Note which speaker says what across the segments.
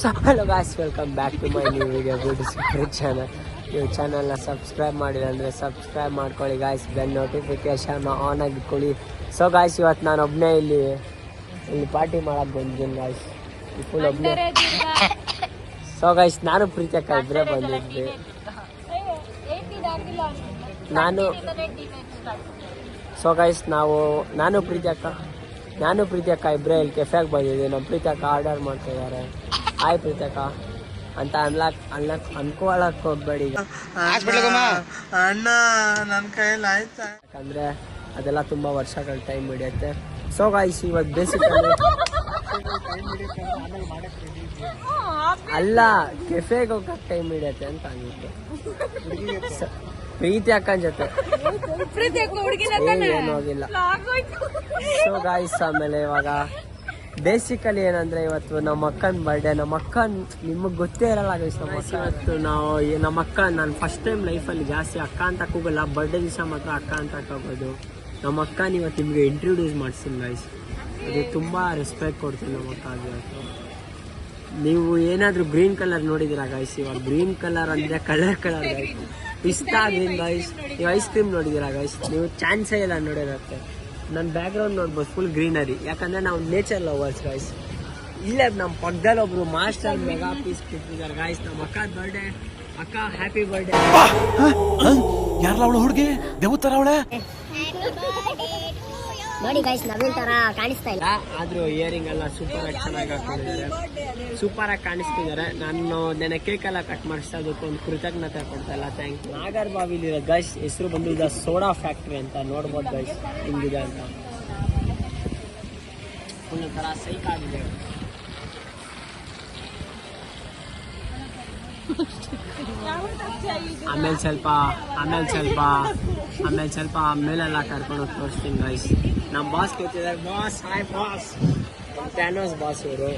Speaker 1: So hello guys welcome back to my new video beauty channel ನೀವು ಚಾನಲ್ನ subscribe ಮಾಡಿಲ್ಲ ಅಂದರೆ ಸಬ್ಸ್ಕ್ರೈಬ್ ಮಾಡ್ಕೊಳ್ಳಿ ಗಾಯ್ಸ್ ಬೆನ್ ನೋಟಿಫಿಕೇಶನ್ ಆನ್ ಆಗಿ ಇಟ್ಕೊಳ್ಳಿ ಸೊ ಗಾಯ್ಸ್ ಇವತ್ತು ನಾನು ಒಬ್ಬನೇ ಇಲ್ಲಿ ಇಲ್ಲಿ ಪಾರ್ಟಿ ಮಾಡಕ್ಕೆ ಬಂದಿದ್ದೀನಿ ಗಾಯ್ಸ್ ಫುಲ್ ಒಬ್ಬನೇ ಸೊ ಗಾಯ್ಸ್ ನಾನು ಪ್ರೀತಿ ಅಕ್ಕ ಇಬ್ಬರೇ ಬಂದಿದ್ವಿ. ನಾನು ಸೊ ಗಾಯ್ಸ್ ನಾವು ನಾನು ಪ್ರೀತಿ ಅಕ್ಕ ನಾನು ಪ್ರೀತಿ ಅಕ್ಕ ಇಬ್ಬರೇ ಇಲ್ಲಿ ಕೆಫೆಗೆ ಬಂದಿದ್ದೀವಿ ನಮ್ಮ ಪ್ರೀತಿ ಅಕ್ಕ ಆರ್ಡರ್ ಮಾಡ್ತಾ ಇದ್ದಾರೆ ಆಯ್ ಪ್ರೀತಿ ಅಕ್ಕ ಅಂತ ಅನ್ಲಾಕ್ ಅನ್ಲಾಕ್ ಅನ್ಕೊಳಕ್ ಹೋಗ್ಬೇಡಿ
Speaker 2: ಅಣ್ಣ ನನ್ನ ಕೈಯಲ್ಲಿ ಆಯ್ತಾ?
Speaker 1: ಯಾಕಂದ್ರೆ ಅದೆಲ್ಲ ತುಂಬಾ ವರ್ಷಗಳ ಟೈಮ್ ಹಿಡಿಯುತ್ತೆ. ಸೊ ಗಾಯ್ಸ್ ಇವತ್ತು ಬೇಸಿಕ್ ಅಲ್ಲ ಕೆಫೆಗೆ ಹೋಗಕ್ ಟೈಮ್ ಹಿಡಿಯುತ್ತೆ ಅಂತ ಅಂದಿತ್ತು ಸ- ಪ್ರೀತಿ ಅಕ್ಕನ ಜೊತೆ. ಏನೂ ಹೋಗಿಲ್ಲ. ಸೊ ಗಾಯ್ಸ್ ಆಮೇಲೆ ಇವಾಗ ಬೇಸಿಕಲಿ ಏನಂದ್ರೆ ಇವತ್ತು ನಮ್ಮ ಅಕ್ಕನ ಬರ್ಡೇ ನಮ್ಮ ಅಕ್ಕ ನಿಮಗೆ ಗೊತ್ತೇ ಇರಲ್ಲ ಗೈಸ್ ನಮ್ಮ ಅಕ್ಕ. ಇವತ್ತು ನಾವು ನಮ್ಮ ಅಕ್ಕ ನಾನು ಫಸ್ಟ್ ಟೈಮ್ ಲೈಫಲ್ಲಿ ಜಾಸ್ತಿ ಅಕ್ಕ ಅಂತ ಹೋಗಲ್ಲ ಬರ್ಡೇ ದಿವಸ ಮಾತ್ರ ಅಕ್ಕ ಅಂತ ಹೋಗೋದು ನಮ್ಮ ಅಕ್ಕನ ಇವತ್ತು ನಿಮಗೆ ಇಂಟ್ರೊಡ್ಯೂಸ್ ಮಾಡಿಸ್ತೀನಿ ಗೈಸ್ ಅದು ತುಂಬ ರೆಸ್ಪೆಕ್ಟ್ ಕೊಡ್ತೀನಿ ನಮ್ಮ ಅಕ್ಕ ಇವತ್ತು. ನೀವು ಏನಾದರೂ ಗ್ರೀನ್ ಕಲರ್ ನೋಡಿದಿರಾ ಗೈಸ್ ಇವಾಗ? ಗ್ರೀನ್ ಕಲರ್ ಅಂದರೆ ಕಲರ್ ಕಲರ್ ಗೈಸ್ ಇಷ್ಟ ಗ್ರೀನ್ ಗೈಸ್ ನೀವು ಐಸ್ ಕ್ರೀಮ್ ನೋಡಿದಿರಾ ಗೈಸ್ ನೀವು ಚಾನ್ಸೇ ಇಲ್ಲ ನೋಡಿರತ್ತೆ ನನ್ನ ಬ್ಯಾಕ್ಗ್ರೌಂಡ್ ನೋಡ್ಬೋದು ಫುಲ್ ಗ್ರೀನರಿ ಯಾಕಂದ್ರೆ ನಾವು ನೇಚರ್ ಲವರ್ಸ್ ಗಾಯ್ಸ್ ಇಲ್ಲೇ ನಮ್ಮ ಪಕ್ಕದಲ್ಲಿ ಒಬ್ರು ಮಾಸ್ಟರ್ ಮೆಗಾ ಪೀಸ್ ಕೊಟ್ಟಿದ್ದಾರೆ ಗಾಯ್ಸ್ ನಮ್ಮ ಅಕ್ಕ ಬರ್ಡೇ ಅಕ್ಕ ಹ್ಯಾಪಿ ಬರ್ಡೇ
Speaker 2: ಯಾರಲ್ಲ ಅವಳು ಹುಡುಗಿ? ದೇವತರ ಅವಳೆ?
Speaker 3: ನೋಡಿ ಗೈಸ್ ನವೀನ್ ತರ ಕಾಣಿಸ್ತಾ ಇಲ್ಲ.
Speaker 1: ಆದ್ರೂ ಇಯರಿಂಗ್ ಎಲ್ಲ ಸೂಪರ್ ಆಗಿ ಚೆನ್ನಾಗಿ ಹಾಕೊಂಡಿದ್ದಾರೆ. ಸೂಪರ್ ಆಗಿ ಕಾಣಿಸ್ತಿದ್ದಾರೆ. ನಾನು ನೆನೆ ಕೇಕ್ ಎಲ್ಲ ಕಟ್ ಮಾಡಿಸ್ತಾ ಅದಕ್ಕೊಂದು ಕೃತಜ್ಞತೆ ಕೊಡ್ತಾ ಇಲ್ಲ. ಥ್ಯಾಂಕ್ ಯು ನಾಗರ್ ಬಾವಿಲಿರೋ ಗೈಸ್ ಹೆಸರು ಬಂದಿದ್ದ ಸೋಡಾ ಫ್ಯಾಕ್ಟ್ರಿ ಅಂತ ನೋಡ್ಬೋದು ಗೈಸ್ ಹಿಂಗಿದೆ ಅಂತ. ಸೈಕ್ ಆಗಿದೆ. ಆಮೇಲೆ ಸ್ವಲ್ಪ ಆಮೇಲೆ ಸ್ವಲ್ಪ ಆಮೇಲೆ ಸ್ವಲ್ಪ, ಆಮೇಲೆಲ್ಲ ಕರ್ಕೊಂಡು ತೋರಿಸ್ತೀನಿ ಗೈಸ್ ನಮ್ಮ ಬಾಸ್ ಕೂತಿದ್ದಾರೆ boss hi boss Thanos boss ಇವರು.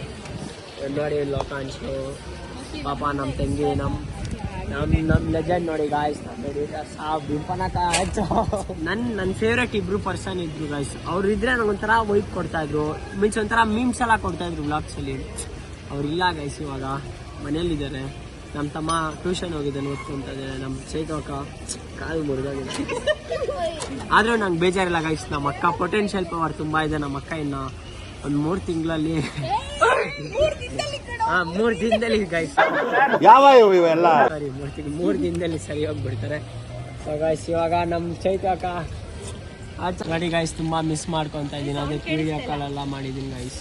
Speaker 1: ನೋಡಿ ಲೋಕಾಂಶು. ಪಾಪ ನಮ್ಮ ತಂಗಿ ನಮ್ಮ ನಮ್ಮ ನಮ್ಮ ಲೆಜೆಂಡ್ ನೋಡಿ ಗಾಯ್ಸ್ ನೋಡಿ ಸಾಬ್ ಬಿಂಪನಕ ನನ್ನ ನನ್ನ ಫೇವ್ರೆಟ್ ಇಬ್ರು ಪರ್ಸನ್ ಇದ್ರು ಗಾಯ್ಸ್ ಅವ್ರು ಇದ್ರೆ ನಂಗೆ ಒಂಥರ ವೈಟ್ ಕೊಡ್ತಾ ಇದ್ರು. ಮೀನ್ಸ್ ಒಂಥರ ಮೀಮ್ಸ್ ಎಲ್ಲ ಕೊಡ್ತಾ ಇದ್ರು ಬ್ಲಾಗ್ಸ್ ಅಲ್ಲಿ. ಅವ್ರಿಲ್ಲ ಗೈಸ್ ಇವಾಗ. ಮನೇಲಿದ್ದಾರೆ. ನಮ್ಮ ತಮ್ಮ ಟ್ಯೂಷನ್ ಹೋಗಿದ್ದಾನೆ ಓದ್ಕೊಂತ ನಮ್ಮ ನಮ್ಮ ಅಕ್ಕ ಕಾಲು ಮುರಿದಾಗಿದೆ. ಆದರೆ ನಂಗೆ ಬೇಜಾರಿಲ್ಲ ಗೈಸ್ ನಮ್ಮ ಅಕ್ಕ ಪೊಟೆನ್ಷಿಯಲ್ ಪವರ್ ತುಂಬ ಇದೆ. ನಮ್ಮ ಅಕ್ಕ ಇನ್ನು ಒಂದು ಮೂರು ತಿಂಗಳಲ್ಲಿ ಹಾಂ ಮೂರು ದಿನದಲ್ಲಿ ಗೈಸ್
Speaker 2: ಯಾವ ಇವೆಲ್ಲ?
Speaker 1: ಸರಿ ಮೂರು ತಿಂಗಳು ಮೂರು ದಿನದಲ್ಲಿ ಸರಿ ಹೋಗ್ಬಿಡ್ತಾರೆ. ಸೊ ಗೈಸ್ ಇವಾಗ ನಮ್ಮ ಚೈತಕ ಗಾಡಿ ಗೈಸ್ ತುಂಬ ಮಿಸ್ ಮಾಡ್ಕೊಂತ ಇದ್ದೀನಿ. ಅದಕ್ಕೆ ವಿಡಿಯೋ ಕಾಲೆಲ್ಲ ಮಾಡಿದ್ದೀನಿ guys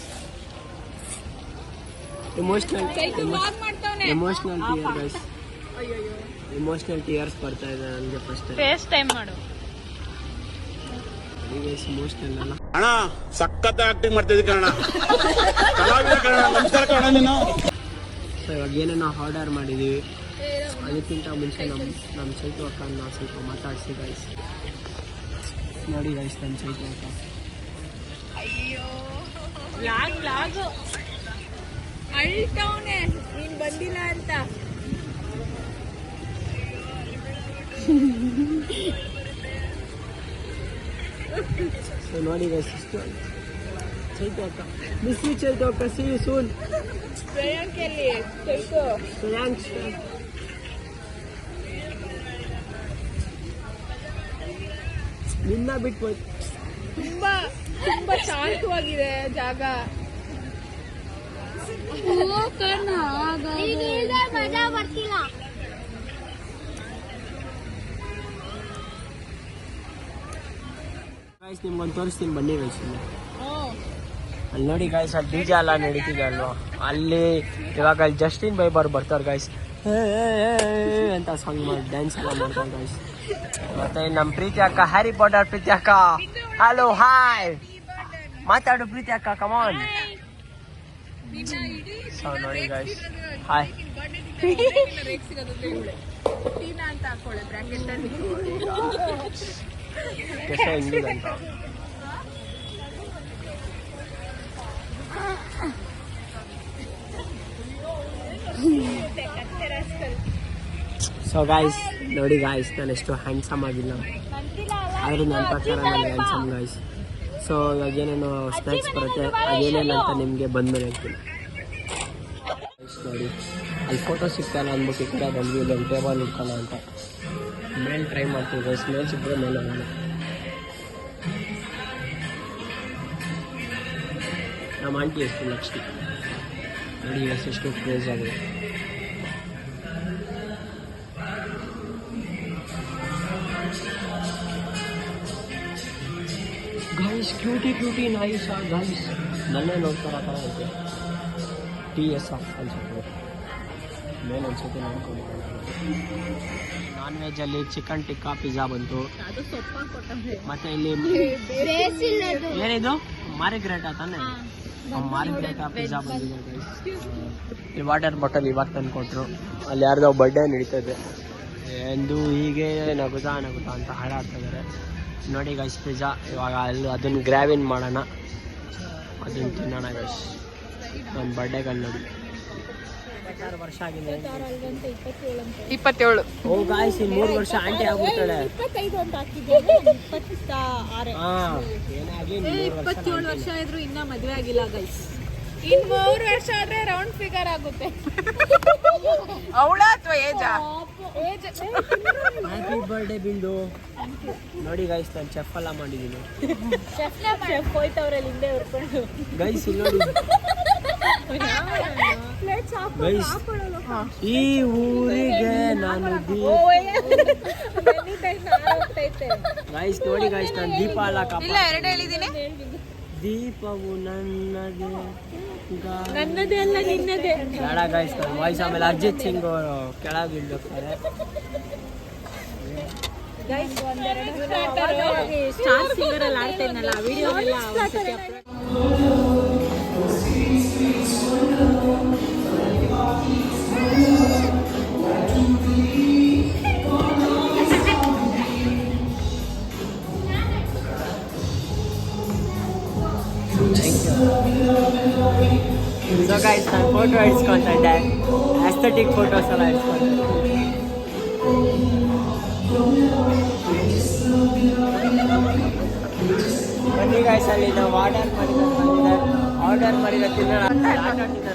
Speaker 1: emotional emotional tear guys emotional tears ಬರ್ತಾ ಇದೆ ನನಗೆ ಫಸ್ಟ್
Speaker 4: ಫೇಸ್ ಟೈಮ್ ಮಾಡು.
Speaker 1: ಅಲ್ಲ.
Speaker 2: ಅಣ್ಣ ಸಖತ್ ಆಕ್ಟಿಂಗ್ ಮಾಡ್ತಿದ್ದಿ ಕಣ ಕಲಾವಿದ ಕಣ ನಮಸ್ಕಾರ ಕಣ ನೀನು.
Speaker 1: ಸೊ ಇವಾಗ ಏನೇನೋ ಆರ್ಡರ್ ಮಾಡಿದೀವಿ. ಅದಕ್ಕಿಂತ ಮುಂಚೆ ನಮ್ಮ ನಮ್ಮ ಚೈತು ಅಕ್ಕನ ಸ್ವಲ್ಪ ಮಾತಾಡಿಸಿ ಗೈಸ್ ನೋಡಿ ಗೈಸ್ ನಮ್ಮ ಚೈತು ಅಕ್ಕ.
Speaker 4: ಅಯ್ಯೋ. ಅಳ್ತವನೆ ನೀನ್ ಬಂದಿಲ್ಲ ಅಂತ.
Speaker 1: ನೋಡಿ ಚೈತು ಅಕ್ಕ ಮಿಸ್ ಯು ಚೈತು ಅಕ್ಕ ಸಿ ಯು ಸೂನ್
Speaker 4: ಪ್ರಿಯಾಂಕ್ ಎಲ್ಲಿ ಚೈತು.
Speaker 1: ಥ್ಯಾಂಕ್ಸ್ ನಿನ್ನ ಬಿಟ್ಟು
Speaker 4: ತುಂಬಾ ತುಂಬಾ ಶಾಂತವಾಗಿದೆ ಜಾಗ.
Speaker 3: ಮಜಾ ಬರ್ತಿಲ್ಲ
Speaker 1: ಗೈಸ್ ನಿಮ್ಗೊಂದು ತೋರಿಸ್ತೀನಿ ಬನ್ನಿ ಗೈಸ್ ಇಲ್ಲಿ. ಅಲ್ಲಿ ನೋಡಿ ಗಾಯ್ಸ್ ಅಲ್ಲಿ ಡಿಜೆ ಎಲ್ಲ ನಡೀತಿದೆ ಅಲ್ವಾ? ಅಲ್ಲಿ ಇವಾಗ ಅಲ್ಲಿ ಜಸ್ಟಿನ್ ಬೈಬರ್ ಬರ್ತಾರೆ ಗಾಯ್ಸ್ ಅಂತ ಸಾಂಗ್ ಮಾಡಿ ಡ್ಯಾನ್ಸ್ ಎಲ್ಲ ಮಾಡ್ತಾರೆ ಗಾಯ್ಸ್ ಮತ್ತೆ ನಮ್ಮ ಪ್ರೀತಿ ಅಕ್ಕ ಹ್ಯಾರಿ ಪಾಟರ್ ಪ್ರೀತಿ ಅಕ್ಕ. ಹಲೋ ಹಾಯ್ ಮಾತಾಡು ಪ್ರೀತಿ ಅಕ್ಕ ಕಮಾನ್ ಸೊ ನೋಡಿ ಗಾಯ್ಸ್ ಹಾಯ್ ಹೆಂಗಿದೆ ಅಂತ ಸೊ ಗಾಯ್ಸ್ ನೋಡಿ ಗಾಯ್ಸ್ ನಾನು ಎಷ್ಟು ಹ್ಯಾಂಡ್ಸಮ್ ಆಗಿಲ್ಲ. ಆದರೂ ನನ್ನ ಪ್ರಕಾರ ನಾನು ಹ್ಯಾಂಡ್ಸಮ್ ಗಾಯ್ಸ್ ಸೊ ಇವಾಗ ಏನೇನು ಸ್ನ್ಯಾಕ್ಸ್ ಬರುತ್ತೆ ಅದೇನೇನು ಅಂತ ನಿಮಗೆ ಬಂದಮೇಲೆ ಹೇಳ್ತೀನಿ. ನೋಡಿ. ಅಲ್ಲಿ ಫೋಟೋ ಸಿಗ್ತಾಯಿಲ್ಲ ಅಂದ್ಬಿಟ್ಟು ಈ ಕಡೆ ಬಂದ್ವಿ ಇಲ್ಲೊಂದು ಟೇಬಲ್ ಇಟ್ಕೊಳ್ಳೋ ಅಂತ ಮೇಲೆ ಟ್ರೈ ಮಾಡ್ತೀವಿ ಗೈಸ್ ಮೇಲೆ ಸಿಕ್ಕರೆ ಮೇಲೆ ಹೋಗೋಣ ನಮ್ಮ ಆಂಟಿ ಎಷ್ಟು ನೆಕ್ಸ್ಟ್ ನೋಡಿ ಎಷ್ಟು ಎಷ್ಟು ಕ್ರೇಜ್ ಆಗಿದೆ. Guys cutie cutie nice guys ನನ್ನೇ ನೋಡ್ತಾರ ಥರ ಐತೆ ಟಿ ಎಸ್ ಆಫ್ ಅನ್ಸುತ್ತೆ ಮೇಲೆ ಅನ್ಸುತ್ತೆ ನಾನ್ ನಾನ್ ವೆಜ್ಜಲ್ಲಿ ಚಿಕನ್ ಟಿಕ್ಕಾ ಪಿಜ್ಜಾ ಬಂತು. ಮತ್ತೆ ಇಲ್ಲಿ ಏನಿದು? ಮಾರಿಗ್ರೇಟಾ ತಾನೆ? ಮಾರಿಗ್ರೇಟಾ ಪಿಜ್ಜಾ ಬಂದಿದೆ ಈ ವಾಟರ್ ಬಾಟಲ್ ಇವಾಗ ತಂದು ಕೊಟ್ರು ಅಲ್ಲಿ ಯಾರ್ದೋ ಬರ್ಡೇ ನಡೀತದೆ ಎಂದು ಹೀಗೆ ನಗುತ್ತಾ ನಗುತ್ತಾ ಅಂತ ಹಾಡಾಡ್ತಾ ಇದ್ದಾರೆ ನೋಡಿ ಗೈಸ್ ಪಿಜ್ಜಾ ಇವಾಗ ಅಲ್ಲಿ ಅದನ್ನು ಗ್ರಾವಿನ್ ಮಾಡೋಣ. ಅದನ್ನು ತಿನ್ನೋಣ ಗೈಸ್ ನನ್ನ ಬರ್ಡೇಗಲ್ಲಿ ನೋಡಿ. ಇಪ್ಪತ್ತಾರು ವರ್ಷ ಆಗಿದೆ.
Speaker 4: ಇಪ್ಪತ್ತೇಳು.
Speaker 1: ಓ ಗಾಯ್ಸ್ ಮೂರು ವರ್ಷ ಆಂಟಿ ಆಗ್ಬಿಡ್ತಾಳೆ.
Speaker 4: ಇಪ್ಪತ್ತೈದು ಅಂತ ಇಪ್ಪತ್ತ ಆರೆ. ಇಪ್ಪತ್ತೇಳು ವರ್ಷ ಆದ್ರೂ ಇನ್ನ ಮದುವೆ ಆಗಿಲ್ಲ ಗೈಸ್ ಇನ್ ಮೂರು ವರ್ಷ ಆದ್ರೆ ರೌಂಡ್ ಫಿಗರ್ ಆಗುತ್ತೆ. ಅವಳ ಅಥವಾ ಏಜ?
Speaker 1: ಹ್ಯಾಪಿ ಬರ್ಡೇ ಬಿಂದು. ನೋಡಿ ಗೈಸ್ ನಾನು ಚೆಫ್ ಎಲ್ಲ ಮಾಡಿದ್ದೀನಿ.
Speaker 4: ಶೆಫ್ ಹಿಂದೆ ಹುರ್ಕೊಂಡು
Speaker 1: ಗೈಸ್ ಇಲ್ಲಿ ನೋಡಿ. ಗೈಸ್ ಈ ಊರಿಗೆ ನಾನು ಗೈಸ್ ನೋಡಿ ಗೈಸ್ ನಾನು ದೀಪ ಅಲ್ಲ
Speaker 4: ಇಲ್ಲ ಎರಡು ಹೇಳಿದೀನಿ
Speaker 1: ದೀಪವು ನನ್ನದೇ
Speaker 4: ನನ್ನದೇ ಅಲ್ಲ ನಿನ್ನದೇ
Speaker 1: ಬೇಡ ಗೈಸ್ ನಾನು ವಾಯ್ಸ್ ಆಮೇಲೆ ಅರ್ಜಿತ್ ಸಿಂಗ್ ಅವರು ಕೆಳಗೆ ಒಂದೆರಡು
Speaker 4: ಸ್ಟಾರ್ ಸಿಂಗರ್ ಅಲ್ಲಿ ಆಡ್ತಾ ಇದ್ನಲ್ಲ ವಿಡಿಯೋ ಎಲ್ಲ
Speaker 1: ಸೊ ಗೈಸ್ ನಾನು ಫೋಟೋ ಇಡ್ಸ್ಕೊತಾ ಇದ್ದೆ ಆಸ್ಥೆಟಿಕ್ ಫೋಟೋಸ್ ಎಲ್ಲ ಇಡ್ಸ್ಕೊಂಡೆ ಬನ್ನಿ ಗೈಸ್ ಅಲ್ಲಿ ನಾವು ಆರ್ಡರ್ ಮಾಡಿದ ಬಂದಿದೆ ಆರ್ಡರ್ ಮಾಡಿದ ತಿನ್ನೋಣ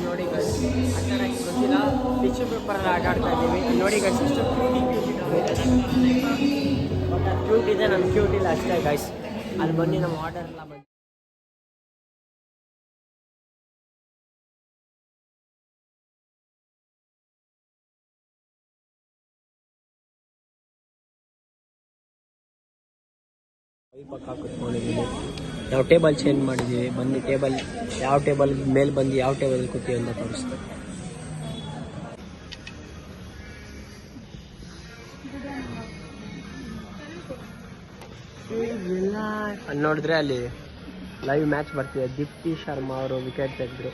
Speaker 1: ನೋಡಿ ಗೈಸ್ ಆಟ ಆಡಕ್ಕೆ ಗೊತ್ತಿಲ್ಲ. ಟಿಶ್ಯೂ ಪೇಪರ್ ಆಟ ಆಡ್ತಾ ಇದ್ದೀವಿ. ನೋಡಿ ಗೈಸ್ ಅದು ಕ್ಯೂಟ್ ಇದೆ. ನಮ್ಗೆ ಕ್ಯೂಟ್ ಇಲ್ಲ ಅಷ್ಟೇ ಗೈಸ್ ಅಲ್ಲಿ ಬನ್ನಿ, ನಮ್ಮ ಆರ್ಡರ್ ಎಲ್ಲ ಬಂದು ಪಕ್ಕ ಕುತ್ಕೊಂಡಿದ್ದೀವಿ ನಾವು ಟೇಬಲ್ ಚೇಂಜ್ ಮಾಡಿದ್ದೀವಿ ಬಂದು ಟೇಬಲ್, ಯಾವ ಟೇಬಲ್ ಮೇಲೆ ಬಂದು ಯಾವ ಟೇಬಲ್ ಕೂತೀವಿ ಅಂತ ತೋರಿಸ್ತೀವಿ. ಅಲ್ಲಿ ನೋಡಿದ್ರೆ ಅಲ್ಲಿ ಲೈವ್ ಮ್ಯಾಚ್ ಬರ್ತಿದೆ. ದೀಪ್ತಿ ಶರ್ಮಾ ಅವರು ವಿಕೆಟ್ ತೆಗೆದ್ರು.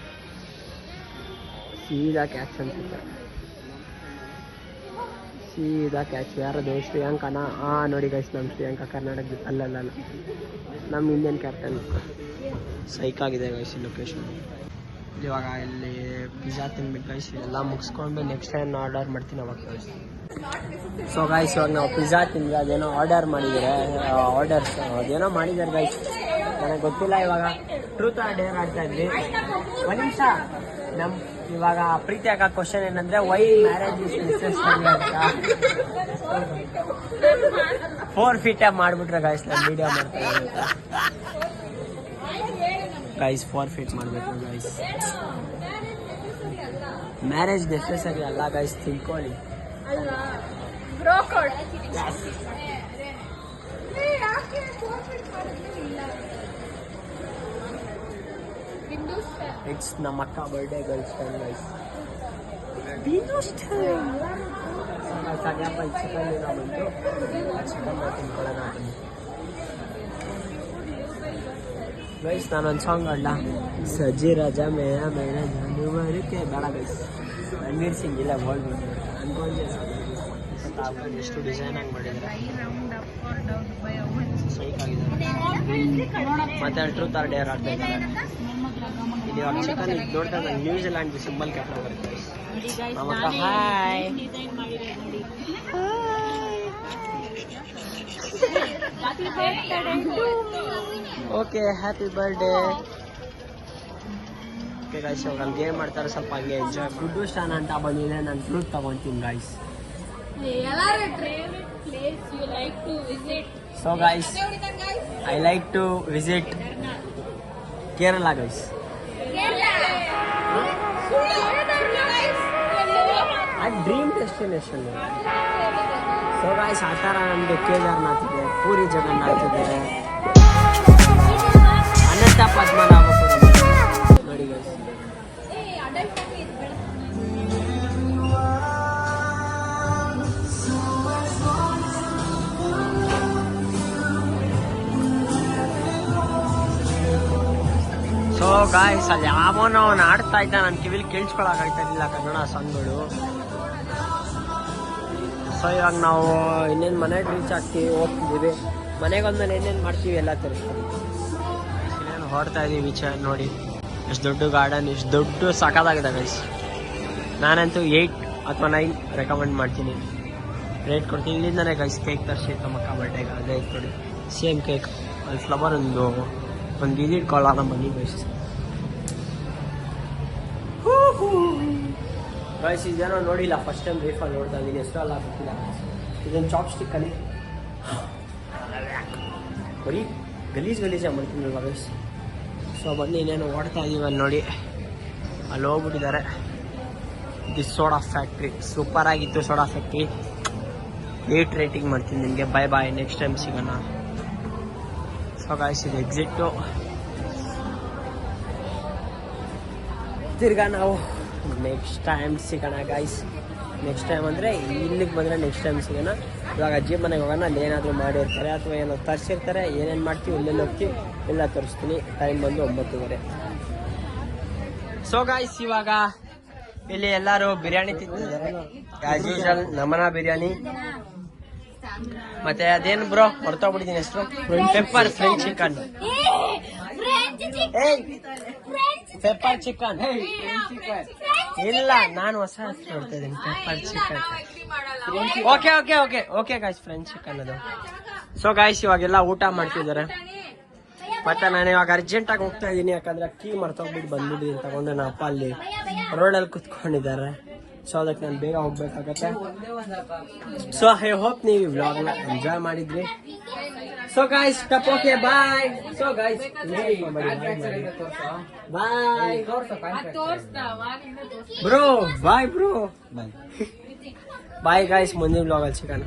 Speaker 1: ಸೀದಾ ಕ್ಯಾಚ್ ಅನ್ಸುತ್ತೆ. ಸೀದಾ ಕ್ಯಾಚ್ ಯಾರದು ಶ್ರೇಯಾಂಕನಾ? ಆ, ನೋಡಿ ಗೈಸ್ ನಮ್ಮ ಶ್ರೇಯಾಂಕ ಕರ್ನಾಟಕದ ಅಲ್ಲಲ್ಲ ನಮ್ಮ ಇಂಡಿಯನ್ ಕ್ಯಾಪ್ಟನ್ ಸೈಕ್ ಆಗಿದೆ ಗೈಸ್ ಈ ಲೊಕೇಶನ್ ಇವಾಗ ಇಲ್ಲಿ ಪಿಜ್ಜಾ ತಿನ್ಬಿಟ್ಟು ಗೈಸ್ ಎಲ್ಲ ಮುಗಿಸ್ಕೊಂಡು ನೆಕ್ಸ್ಟ್ ಟೈಮ್ ಆರ್ಡರ್ ಮಾಡ್ತೀನಿ ಅವಾಗ ಗೈಸ್ ಸೊ ಗೈಸ್ ಇವಾಗ ನಾವು ಪಿಜ್ಜಾ ತಿಂದ್ರೆ ಅದೇನೋ ಆರ್ಡರ್ ಮಾಡಿದ್ರೆ ಆರ್ಡರ್ಸ್ ಅದೇನೋ ಮಾಡಿದ್ದಾರೆ ಗೈಸ್ ನನಗೆ ಗೊತ್ತಿಲ್ಲ ಇವಾಗ. ಟ್ರೂತ್ ಆರ್ಡರ್ ಆಡ್ತಾ ಇದ್ವಿ. ಒಂದು ನಿಮಿಷ. ನಮ್ ಇವಾಗ ಪ್ರೀತಿ ಆಗ ಕ್ವಶನ್ ಏನಂದ್ರೆ ವೈ ಮ್ಯಾರೇಜ್ ಇಸ್ ನೆಸೆಸರಿ ಅಂತ. ಫೋರ್ ಫೀಟ್ ಮಾಡ್ಬಿಟ್ರೆ ಗಾಯ್ಸ್ ನಾನು ವಿಡಿಯೋ ಮಾಡ್ತೀನಿ ಗೈಸ್ ಫೋರ್ ಫೀಟ್ ಮಾಡಬೇಕು ಗೈಸ್ ಮ್ಯಾರೇಜ್ ನೆಸೆಸರಿ ಅಲ್ಲ ಗೈಸ್ ತಿಳ್ಕೊಳ್ಳಿ. ಇಟ್ಸ್ ನಮ್ಮ ಅಕ್ಕ ಬರ್ಡೇ ಗರ್ಲ್ಸ್ ಟೈಮ್ ಗೈಸ್ ಸದ್ಯಪ್ಪ ಚಿಕನ್ ಏನೋ ಬಂತು ಚಿಕನ್ ತಿನ್ಕೊಳ್ಳೋಣ ಬನ್ನಿ ಗೈಸ್ ನಾನೊಂದು ಸಾಂಗ್ ಆಡಲ ಸಜ್ಜಿ ರಾಜ ಮೇಳ ಮೇಳ ಜಾನುವಾರಕ್ಕೆ ಬೇಡ ಗೈಸ್ ರಣವೀರ್ ಸಿಂಗ್ ಇಲ್ಲ ವರ್ಲ್ಡ್ ಅನ್ಕೊಂಡೆ ಎಷ್ಟು ಡಿಸೈನ್ ಆಗಿ ಮಾಡಿದ್ದಾರೆ ಸೈಕ್ ಆಗಿದ್ದಾರೆ ಮತ್ತೆ ಟ್ರೂತ್ ಆರ್ ಡೇರ್ ಆಡ್ತಾ ಇದ್ದಾರೆ ಇಲ್ಲಿ ಅವ್ರ ಚಿಕನ್ ಇದು ನೋಡ್ತಾ ನಂಗೆ ನ್ಯೂಜಿಲ್ಯಾಂಡ್ ಸಿಂಬಲ್ ಕೆಟ್ಟ ಬರುತ್ತೆ ನಮ್ಮ ಅಕ್ಕ ಹಾಯ್ ಓಕೆ ಹ್ಯಾಪಿ ಬರ್ಡೇ ಅದಕ್ಕೆ ಗಾಯ್ಸ್ ಇವಾಗ ಅಲ್ಲಿ ಗೇಮ್ ಮಾಡ್ತಾರೆ ಸ್ವಲ್ಪ ಹಂಗೆ ಎಂಜಾಯ್ ಗುಡ್ಡು ಸ್ಟಾನ್ ಅಂತ ಬಂದಿದೆ ನಾನು fruit ತಗೊಂತೀನಿ guys so guys I like to visit Kerala guys dream destination so guys ಆ ಥರ ನಮಗೆ ಕೇದಾರ್ನಾಥ್ ಇದೆ, ಪೂರಿ ಜಗನ್ನಾಥ್ ಇದೆ. ಅನಂತ ಪದ್ಮನಾಭ ಸೊ ಗಾಯ್ಸ್ ಅಲ್ಲಿ ಯಾವನೋ ಅವನು ಆಡ್ತಾ ಇದ್ದ ನನ್ನ ಕಿವಿಲಿ ಕೇಳಿಸ್ಕೊಳಕ್ ಆಗ್ತಾ ಇರಲಿಲ್ಲ ಕನ್ನಡ ಸಾಂಗ್ಗಳು ಸೊ ಇವಾಗ ನಾವು ಇನ್ನೇನು ಮನೆಗೆ ರೀಚ್ ಆಗ್ತೀವಿ ಹೋಗ್ತಿದ್ದೀವಿ ಮನೆಗೆ ಒಂದ್ಮೇಲೆ ಏನೇನು ಮಾಡ್ತೀವಿ ಎಲ್ಲ ತರಿಸ್ತೀವಿ ಇನ್ನೇನು ಹೊಡ್ತಾ ಇದ್ದೀವಿ ವಿಚಾರ ನೋಡಿ. ಎಷ್ಟು ದೊಡ್ಡ ಗಾರ್ಡನ್ ಎಷ್ಟು ದೊಡ್ಡ ಸಾಕಾದಾಗಿದೆ ಗೈಸ್ ನಾನಂತೂ ಏಯ್ಟ್ ಅಥವಾ ನೈನ್ ರೆಕಮೆಂಡ್ ಮಾಡ್ತೀನಿ. ರೇಟ್ ಕೊಡ್ತೀನಿ. ಇಲ್ಲಿಂದನೇ ಗೈಸ್ ಕೇಕ್ ತರಿಸಿ ತಮ್ಮಕ್ಕ ಬರ್ಡೇಗೆ ಅದೇ ಕೊಡಿ ಸೇಮ್ ಕೇಕ್ ಅಲ್ಲಿ ಫ್ಲವರ್ ಒಂದು ಒಂದು ಇದಿಟ್ಕೊಳ್ಳೋಣ ಬನ್ನಿ ಗೈಸ್ ಗೈಸ್ ಇದೇನೋ ನೋಡಿಲ್ಲ. ಫಸ್ಟ್ ಟೈಮ್ ರೀಫಂಡ್ ನೋಡ್ತಾ ಇದ್ದೀನಿ ಎಷ್ಟು ಅಲ್ಲ ಗೊತ್ತಿಲ್ಲ ಇದೊಂದು ಚಾಪ್ ಸ್ಟಿಕ್ ಅಲ್ಲಿ. ಬರೀ ಗಲೀಜ್ ಗಲೀಜಾಗಿ ಮಾಡ್ತೀನಿ ಗಾಯ್ಸ್ ಸೊ ಬಂದು ಇನ್ನೇನು ಓಡ್ತಾ ಅಲ್ಲಿ ನೋಡಿ. ಅಲ್ಲಿ ಹೋಗ್ಬಿಟ್ಟಿದ್ದಾರೆ. ದಿಸ್ ಸೋಡಾ ಫ್ಯಾಕ್ಟ್ರಿ ಸೂಪರ್ ಆಗಿತ್ತು ಸೋಡಾ ಫ್ಯಾಕ್ಟ್ರಿ ಏಟ್ ರೇಟಿಂಗ್ ಮಾಡ್ತೀನಿ ನಿಮಗೆ. ಬಾಯ್ ಬಾಯ್ ನೆಕ್ಸ್ಟ್ ಟೈಮ್ ಸಿಗೋಣ. ಸೊ ಗಾಯ್ಸ್ ಇದು ಎಕ್ಸಿಟ್ಟು ತಿರ್ಗಾ ನಾವು ನೆಕ್ಸ್ಟ್ ಟೈಮ್ ಸಿಗೋಣ ಗಾಯ್ಸ್ ನೆಕ್ಸ್ಟ್ ಟೈಮ್ ಅಂದರೆ ಇಲ್ಲಿಗೆ ಬಂದರೆ ನೆಕ್ಸ್ಟ್ ಟೈಮ್ ಸಿಗೋಣ. ಇವಾಗ ಅಜ್ಜಿ ಮನೆಗೆ ಹೋಗೋಣ, ಅಲ್ಲಿ ಏನಾದರೂ ಮಾಡಿರ್ತಾರೆ ಅಥವಾ ಏನೋ ತರಿಸಿರ್ತಾರೆ, ಏನೇನು ಮಾಡ್ತೀವಿ, ಇಲ್ಲೆಲ್ಲಿ ಹೋಗ್ತೀವಿ, ಎಲ್ಲ ತರಿಸ್ತೀನಿ. ಟೈಮ್ ಬಂದು ಒಂಬತ್ತುವರೆ. ಸೊ ಗಾಯ್ಸ್ ಇವಾಗ ಇಲ್ಲಿ ಎಲ್ಲರೂ ಬಿರಿಯಾನಿ ತಿಂತಿದ್ದಾರೆ ಯೂಶಲ್ ನಮನ ಬಿರಿಯಾನಿ. ಮತ್ತೆ ಅದೇನು ಬ್ರೋ ಹೊರತೋಗ್ಬಿಟ್ಟಿದ್ದೀನಿ ಹೆಸರು pepper fry chicken pepper chicken ಇಲ್ಲ ನಾನು ಹೊಸ ನೋಡ್ತಾ ಇದ್ದೀನಿ pepper chicken okay okay okay okay guys French chicken ಅದು. ಸೊ ಗಾಯ್ಸ್ ಇವಾಗೆಲ್ಲ ಊಟ ಮಾಡ್ತಿದ್ದಾರೆ. ಮತ್ತೆ ನಾನು ಇವಾಗ ಅರ್ಜೆಂಟ್ ಆಗಿ ಹೋಗ್ತಾ ಇದ್ದೀನಿ ಯಾಕಂದ್ರೆ ಕೀ ಮರ್ತೋಗ್ಬಿಟ್ಟು ಬಂದ್ಬಿಟ್ಟಿದ್ದೀನಿ ತಗೊಂಡು ನಮ್ಮ ಅಪ್ಪ ಅಲ್ಲಿ. ರೋಡಲ್ಲಿ ಕುತ್ಕೊಂಡಿದ್ದಾರೆ. ಸೊ ಅದಕ್ಕೆ ನಾನು ಬೇಗ ಹೋಗ್ಬೇಕಾಗತ್ತೆ ಸೊ ಐ ಹೋಪ್ ನೀವು ಈ ವ್ಲಾಗ್ನ ಎಂಜಾಯ್ ಮಾಡಿದ್ರಿ. ಸೊ ಗಾಯ್ಸ್ ಟಪ್ okay bye so guys bye bro bye bro bye bye guys ಮುಂದಿನ ವ್ಲಾಗಲ್ಲಿ ಸಿಗೋಣ.